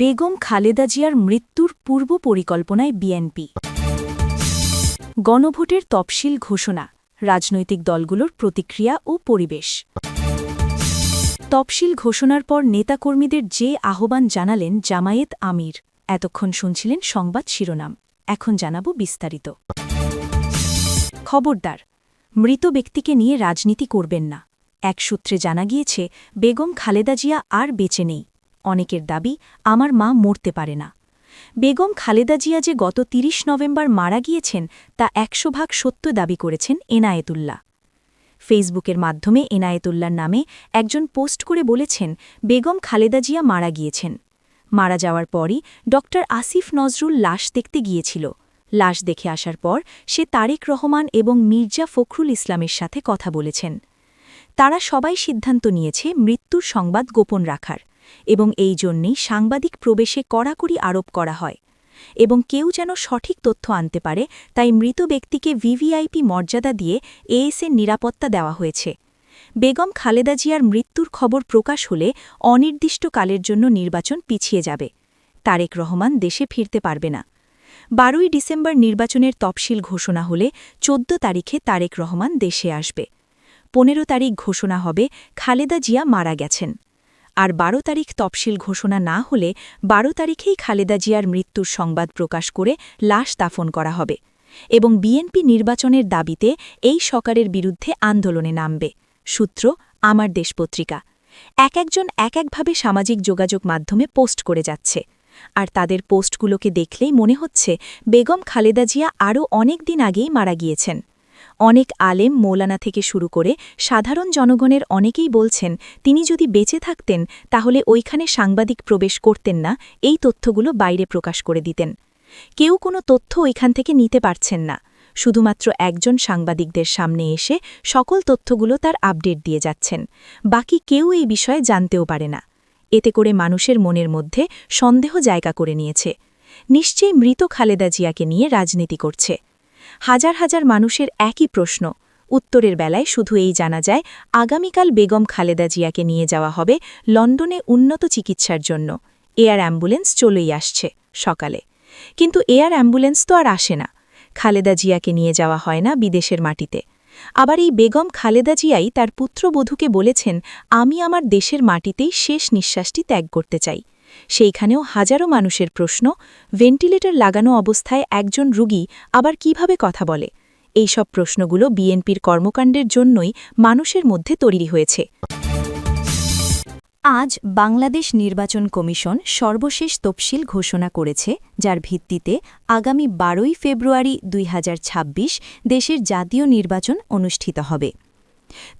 বেগম খালেদা জিয়ার মৃত্যুর পূর্ব পরিকল্পনায় বিএনপি। গণভোটের তফসিল ঘোষণা, রাজনৈতিক দলগুলোর প্রতিক্রিয়া ও পরিবেশ। তফসিল ঘোষণার পর নেতাকর্মীদের যে আহ্বান জানালেন জামায়েত আমির, এতক্ষণ শুনছিলেন সংবাদ শিরোনাম, এখন জানাব বিস্তারিত। খবরদার, মৃত ব্যক্তিকে নিয়ে রাজনীতি করবেন না, এক সূত্রে জানা গিয়েছে, বেগম খালেদা জিয়া আর বেঁচে নেই। অনেকের দাবি, আমার মা মরতে পারে না। বেগম খালেদা জিয়া যে গত ৩০ নভেম্বর মারা গিয়েছেন, তা একশো ভাগ সত্য দাবি করেছেন এনায়েতুল্লাহ। ফেসবুকের মাধ্যমে এনায়েতুল্লার নামে একজন পোস্ট করে বলেছেন, বেগম খালেদা জিয়া মারা গিয়েছেন। মারা যাওয়ার পরই ড আসিফ নজরুল লাশ দেখতে গিয়েছিল। লাশ দেখে আসার পর সে তারেক রহমান এবং মির্জা ফখরুল ইসলামের সাথে কথা বলেছেন। তারা সবাই সিদ্ধান্ত নিয়েছে, মৃত্যুর সংবাদ গোপন রাখার। এবং এই জন্যেই সাংবাদিক প্রবেশে কড়াকড়ি আরোপ করা হয়। এবং কেউ যেন সঠিক তথ্য আনতে পারে, তাই মৃত ব্যক্তিকে ভিভিআইপি মর্যাদা দিয়ে এএসএর নিরাপত্তা দেওয়া হয়েছে। বেগম খালেদা জিয়ার মৃত্যুর খবর প্রকাশ হলে অনির্দিষ্টকালের জন্য নির্বাচন পিছিয়ে যাবে। তারেক রহমান দেশে ফিরতে পারবে না। বারোই ডিসেম্বর নির্বাচনের তফসিল ঘোষণা হলে চোদ্দ তারিখে তারেক রহমান দেশে আসবে। পনেরো তারিখ ঘোষণা হবে, খালেদা জিয়া মারা গেছেন। আর বারো তারিখ তফসিল ঘোষণা না হলে বারো তারিখেই খালেদা জিয়ার মৃত্যুর সংবাদ প্রকাশ করে লাশ দাফন করা হবে এবং বিএনপি নির্বাচনের দাবিতে এই সকারের বিরুদ্ধে আন্দোলনে নামবে। সূত্র, আমার দেশ পত্রিকা। এক একজন এক একভাবে সামাজিক যোগাযোগ মাধ্যমে পোস্ট করে যাচ্ছে। আর তাদের পোস্টগুলোকে দেখলেই মনে হচ্ছে বেগম খালেদা জিয়া আরও অনেক দিন আগেই মারা গিয়েছেন। অনেক আলেম মৌলানা থেকে শুরু করে সাধারণ জনগণের অনেকেই বলছেন, তিনি যদি বেঁচে থাকতেন, তাহলে ওইখানে সাংবাদিক প্রবেশ করতেন না, এই তথ্যগুলো বাইরে প্রকাশ করে দিতেন। কেউ কোনো তথ্য ওইখান থেকে নিতে পারছেন না। শুধুমাত্র একজন সাংবাদিকদের সামনে এসে সকল তথ্যগুলো তার আপডেট দিয়ে যাচ্ছেন। বাকি কেউ এই বিষয়ে জানতেও পারে না। এতে করে মানুষের মনের মধ্যে সন্দেহ জায়গা করে নিয়েছে। নিশ্চয়ই মৃত খালেদা জিয়াকে নিয়ে রাজনীতি করছে। হাজার হাজার মানুষের একই প্রশ্ন। উত্তরের বেলায় শুধু এই জানা যায়, আগামীকাল বেগম খালেদা জিয়াকে নিয়ে যাওয়া হবে লন্ডনে উন্নত চিকিৎসার জন্য। এয়ার অ্যাম্বুলেন্স চলেই আসছে সকালে। কিন্তু এয়ার অ্যাম্বুলেন্স তো আর আসে না। খালেদা জিয়াকে নিয়ে যাওয়া হয় না বিদেশের মাটিতে। আবার এই বেগম খালেদা জিয়াই তার পুত্রবধূকে বলেছেন, আমি আমার দেশের মাটিতেই শেষ নিঃশ্বাসটি ত্যাগ করতে চাই। সেইখানেও হাজারো মানুষের প্রশ্ন, ভেন্টিলেটর লাগানো অবস্থায় একজন রুগী আবার কীভাবে কথা বলে? এই সব প্রশ্নগুলো বিএনপির কর্মকাণ্ডের জন্যই মানুষের মধ্যে তৈরি হয়েছে। আজ বাংলাদেশ নির্বাচন কমিশন সর্বশেষ তফসিল ঘোষণা করেছে, যার ভিত্তিতে আগামী বারোই ফেব্রুয়ারি দুই হাজার ছাব্বিশ দেশের জাতীয় নির্বাচন অনুষ্ঠিত হবে।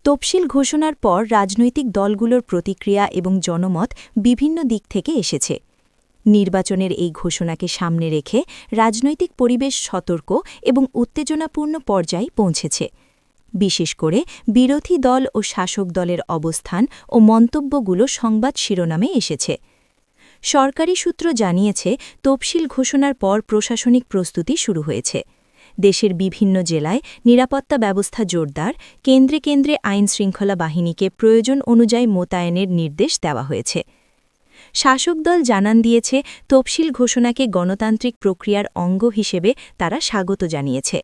তফসিল ঘোষণার পর রাজনৈতিক দলগুলোর প্রতিক্রিয়া এবং জনমত বিভিন্ন দিক থেকে এসেছে। নির্বাচনের এই ঘোষণাকে সামনে রেখে রাজনৈতিক পরিবেশ সতর্ক এবং উত্তেজনাপূর্ণ পর্যায়ে পৌঁছেছে। বিশেষ করে বিরোধী দল ও শাসক দলের অবস্থান ও মন্তব্যগুলো সংবাদ শিরোনামে এসেছে। সরকারি সূত্র জানিয়েছে তফসিল ঘোষণার পর প্রশাসনিক প্রস্তুতি শুরু হয়েছে। দেশের বিভিন্ন জেলায় নিরাপত্তা ব্যবস্থা জোরদার, কেন্দ্রে কেন্দ্রে আইন শৃঙ্খলা বাহিনীকে প্রয়োজন অনুযায়ী মোতায়েনের নির্দেশ দেওয়া হয়েছে। শাসক দল জানান দিয়েছে, তফসিল ঘোষণাকে গণতান্ত্রিক প্রক্রিয়ার অঙ্গ হিসেবে তারা স্বাগত জানিয়েছে।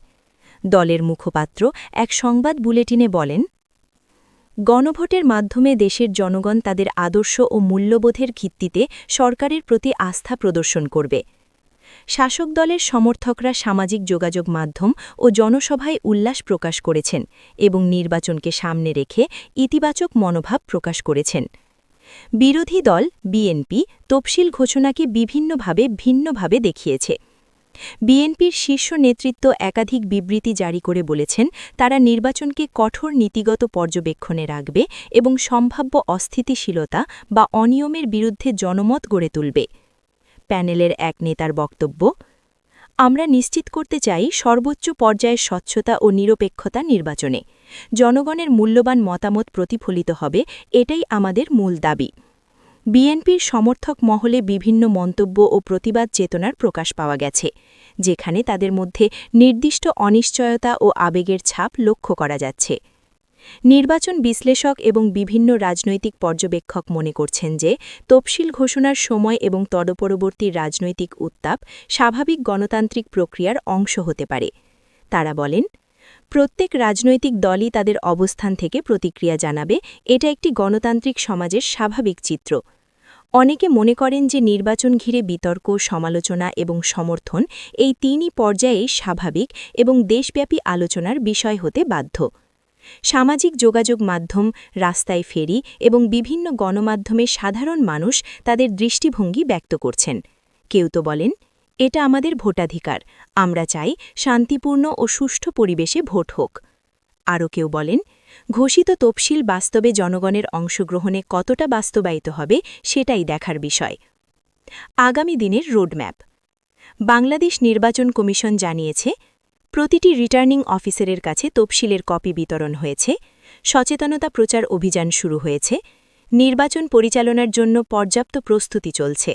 দলের মুখপাত্র এক সংবাদ বুলেটিনে বলেন, গণভোটের মাধ্যমে দেশের জনগণ তাদের আদর্শ ও মূল্যবোধের ভিত্তিতে সরকারের প্রতি আস্থা প্রদর্শন করবে। শাসক দলের সমর্থকরা সামাজিক যোগাযোগ মাধ্যম ও জনসভায় উল্লাস প্রকাশ করেছেন এবং নির্বাচনকে সামনে রেখে ইতিবাচক মনোভাব প্রকাশ করেছেন। বিরোধী দল বিএনপি তফসিল ঘোষণাকে বিভিন্নভাবে ভিন্নভাবে দেখিয়েছে। বিএনপির শীর্ষ নেতৃত্ব একাধিক বিবৃতি জারি করে বলেছেন, তারা নির্বাচনকে কঠোর নীতিগত পর্যবেক্ষণে রাখবে এবং সম্ভাব্য অস্থিতিশীলতা বা অনিয়মের বিরুদ্ধে জনমত গড়ে তুলবে। প্যানেলের এক নেতার বক্তব্য, আমরা নিশ্চিত করতে চাই সর্বোচ্চ পর্যায়ের স্বচ্ছতা ও নিরপেক্ষতা নির্বাচনে। জনগণের মূল্যবান মতামত প্রতিফলিত হবে, এটাই আমাদের মূল দাবি। বিএনপির সমর্থক মহলে বিভিন্ন মন্তব্য ও প্রতিবাদ চেতনার প্রকাশ পাওয়া গেছে, যেখানে তাদের মধ্যে নির্দিষ্ট অনিশ্চয়তা ও আবেগের ছাপ লক্ষ্য করা যাচ্ছে। নির্বাচন বিশ্লেষক এবং বিভিন্ন রাজনৈতিক পর্যবেক্ষক মনে করছেন যে, তফসিল ঘোষণার সময় এবং তদপরবর্তী রাজনৈতিক উত্তাপ স্বাভাবিক গণতান্ত্রিক প্রক্রিয়ার অংশ হতে পারে। তারা বলেন, প্রত্যেক রাজনৈতিক দলই তাদের অবস্থান থেকে প্রতিক্রিয়া জানাবে, এটা একটি গণতান্ত্রিক সমাজের স্বাভাবিক চিত্র। অনেকে মনে করেন যে নির্বাচন ঘিরে বিতর্ক, সমালোচনা এবং সমর্থন এই তিনই পর্যায়েই স্বাভাবিক এবং দেশব্যাপী আলোচনার বিষয় হতে বাধ্য। সামাজিক যোগাযোগ মাধ্যম রাস্তায় ফেরি এবং বিভিন্ন গণমাধ্যমে সাধারণ মানুষ তাদের দৃষ্টিভঙ্গি ব্যক্ত করছেন। কেউ তো বলেন, এটা আমাদের ভোটাধিকার, আমরা চাই শান্তিপূর্ণ ও সুষ্ঠু পরিবেশে ভোট হোক। আরও কেউ বলেন, ঘোষিত তফসিল বাস্তবে জনগণের অংশগ্রহণে কতটা বাস্তবায়িত হবে সেটাই দেখার বিষয়। আগামী দিনের রোডম্যাপ। বাংলাদেশ নির্বাচন কমিশন জানিয়েছে প্রতিটি রিটার্নিং অফিসারের কাছে তফসিলের কপি বিতরণ হয়েছে, সচেতনতা প্রচার অভিযান শুরু হয়েছে, নির্বাচন পরিচালনার জন্য পর্যাপ্ত প্রস্তুতি চলছে।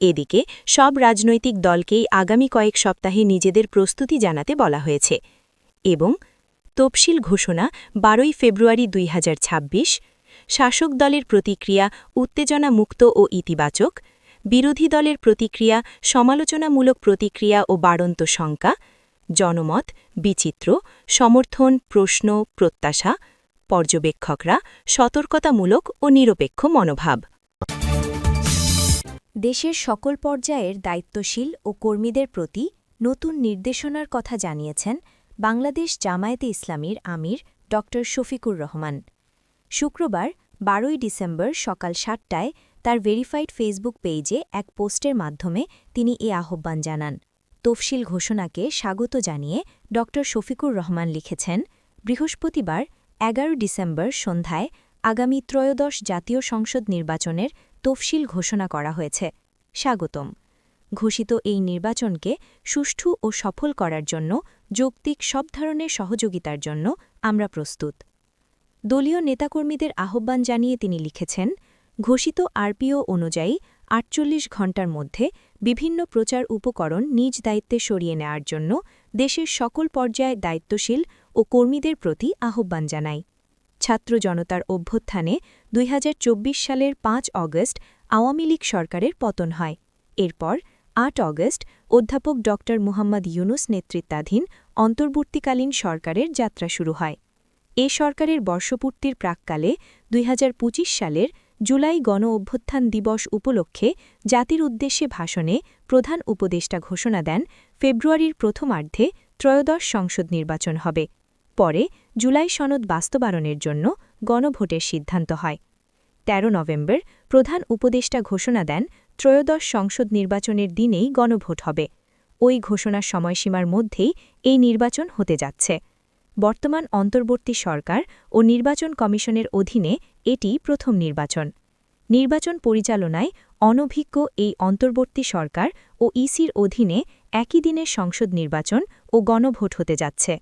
এদিকে, সব রাজনৈতিক দলকেই আগামী কয়েক সপ্তাহে নিজেদের প্রস্তুতি জানাতে বলা হয়েছে এবং তফসিল ঘোষণা বারোই ফেব্রুয়ারি দুই হাজার ছাব্বিশ, শাসক দলের প্রতিক্রিয়া উত্তেজনামুক্ত ও ইতিবাচক, বিরোধী দলের প্রতিক্রিয়া সমালোচনামূলক প্রতিক্রিয়া ও বাড়ন্ত শঙ্কা জনমত, বিচিত্র, সমর্থন, প্রশ্ন, প্রত্যাশা, পর্যবেক্ষকরা, সতর্কতামূলক ও নিরপেক্ষ মনোভাব। দেশের সকল পর্যায়ের দায়িত্বশীল ও কর্মীদের প্রতি নতুন নির্দেশনার কথা জানিয়েছেন বাংলাদেশ জামায়াতে ইসলামীর আমির ড. শফিকুর রহমান। শুক্রবার, বারোই ডিসেম্বর সকাল সাতটায় তার ভেরিফাইড ফেসবুক পেজে এক পোস্টের মাধ্যমে তিনি এ আহ্বান জানান। তফসিল ঘোষণাকে স্বাগত জানিয়ে ড. শফিকুর রহমান লিখেছেন, বৃহস্পতিবার, এগারো ডিসেম্বর সন্ধ্যায় আগামী ত্রয়োদশ জাতীয় সংসদ নির্বাচনের তফসিল ঘোষণা করা হয়েছে। স্বাগতম। ঘোষিত এই নির্বাচনকে সুষ্ঠু ও সফল করার জন্য যৌক্তিক সব ধরনের সহযোগিতার জন্য আমরা প্রস্তুত। দলীয় নেতাকর্মীদের আহ্বান জানিয়ে তিনি লিখেছেন, ঘোষিত আরপিও অনুযায়ী আটচল্লিশ ঘণ্টার মধ্যে বিভিন্ন প্রচার উপকরণ নিজ দায়িত্বে সরিয়ে নেওয়ার জন্য দেশের সকল পর্যায়ে দায়িত্বশীল ও কর্মীদের প্রতি আহ্বান জানাই। ছাত্র জনতার অভ্যুত্থানে দুই হাজার চব্বিশ সালের পাঁচ অগস্ট আওয়ামী লীগ সরকারের পতন হয়। এরপর আট অগস্ট অধ্যাপক ড. মুহাম্মদ ইউনুস নেতৃত্বাধীন অন্তর্বর্তীকালীন সরকারের যাত্রা শুরু হয়। এ সরকারের বর্ষপূর্তির প্রাককালে দুই হাজার পঁচিশ সালের জুলাই গণ অভ্যুত্থান দিবস উপলক্ষে জাতির উদ্দেশ্যে ভাষণে প্রধান উপদেষ্টা ঘোষণা দেন, ফেব্রুয়ারির প্রথমার্ধে ত্রয়োদশ সংসদ নির্বাচন হবে। পরে জুলাই সনদ বাস্তবায়নের জন্য গণভোটের সিদ্ধান্ত হয়। ১৩ নভেম্বর প্রধান উপদেষ্টা ঘোষণা দেন, ত্রয়োদশ সংসদ নির্বাচনের দিনেই গণভোট হবে। ওই ঘোষণার সময়সীমার মধ্যেই এই নির্বাচন হতে যাচ্ছে। বর্তমান অন্তর্বর্তী সরকার ও নির্বাচন কমিশনের অধীনে এটি প্রথম নির্বাচন। নির্বাচন পরিচালনায় অনভিজ্ঞ এই অন্তর্বর্তী সরকার ও ইসির অধীনে একই দিনে সংসদ নির্বাচন ও গণভোট হতে যাচ্ছে।